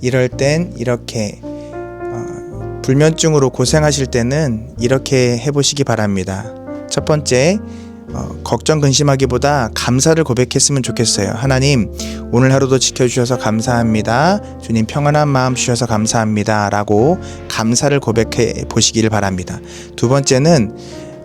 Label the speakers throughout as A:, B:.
A: 이럴 땐 이렇게 어, 불면증으로 고생하실 때는 이렇게 해보시기 바랍니다. 첫 번째, 어, 걱정 근심하기보다 감사를 고백했으면 좋겠어요. 하나님, 오늘 하루도 지켜주셔서 감사합니다. 주님 평안한 마음 주셔서 감사합니다. 라고 감사를 고백해 보시기를 바랍니다. 두 번째는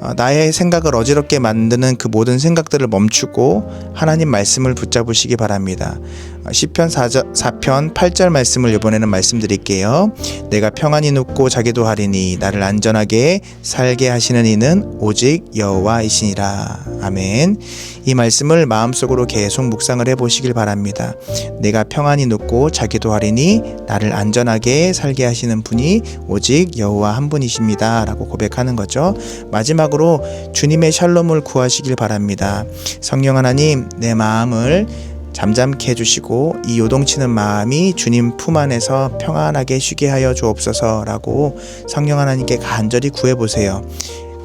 A: 어, 나의 생각을 어지럽게 만드는 그 모든 생각들을 멈추고 하나님 말씀을 붙잡으시기 바랍니다. 어, 시편 4편 8절 말씀을 이번에는 말씀드릴게요. 내가 평안히 눕고 자기도 하리니 나를 안전하게 살게 하시는 이는 오직 여호와이시니라. 아멘. 이 말씀을 마음속으로 계속 묵상을 해 보시길 바랍니다. 내가 평안히 눕고 자기도 하리니 나를 안전하게 살게 하시는 분이 오직 여호와 한 분이십니다라고 고백하는 거죠. 마지막으로 주님의 샬롬을 구하시길 바랍니다. 성령 하나님 내 마음을 잠잠케 해주시고 이 요동치는 마음이 주님 품 안에서 평안하게 쉬게 하여 주옵소서라고 성령 하나님께 간절히 구해보세요.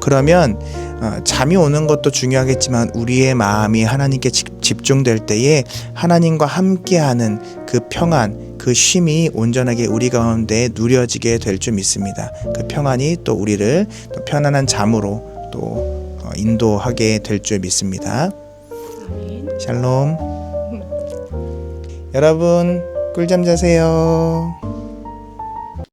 A: 그러면 어, 잠이 오는 것도 중요하겠지만 우리의 마음이 하나님께 집- 집중될 때에 하나님과 함께하는 그 평안, 그 쉼이 온전하게 우리 가운데 누려지게 될 줄 믿습니다. 그 평안이 또 우리를 또 편안한 잠으로 또 어, 인도하게 될 줄 믿습니다. 샬롬. 여러분 꿀잠 자세요.